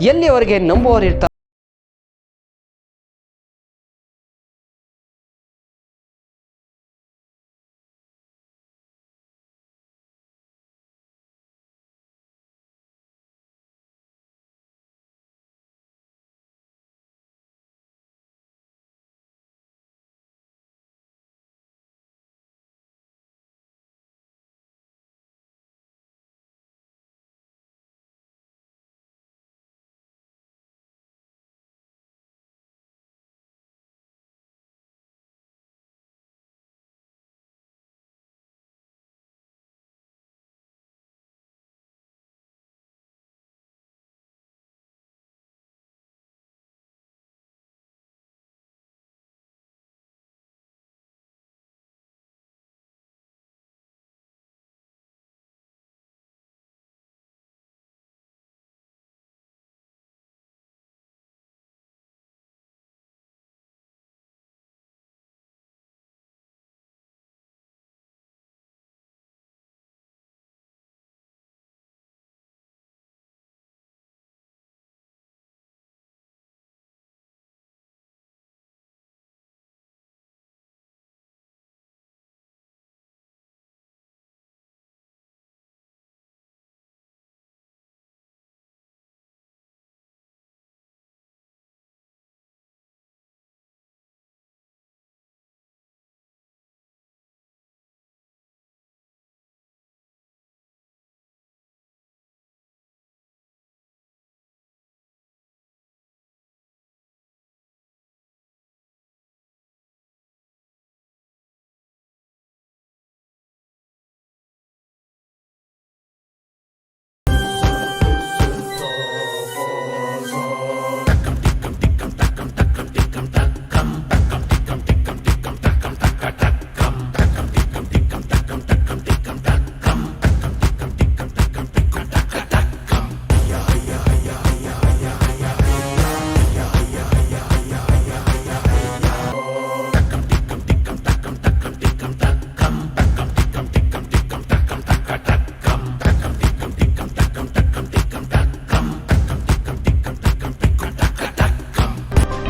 ಎಲ್ಲಿಯವರೆಗೆ ನಂಬುವವರು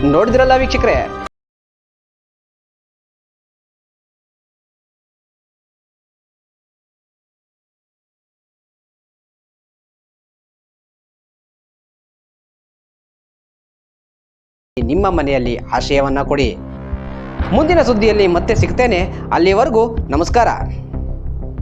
ನೋಡಿದ್ರಲ್ಲ ವೀಕ್ಷಕರೇ? ನಿಮ್ಮ ಮನೆಯಲ್ಲಿ ಆಶಯವನ್ನ ಕೊಡಿ. ಮುಂದಿನ ಸುದ್ದಿಯಲ್ಲಿ ಮತ್ತೆ ಸಿಗ್ತೇನೆ. ಅಲ್ಲಿವರೆಗೂ ನಮಸ್ಕಾರ.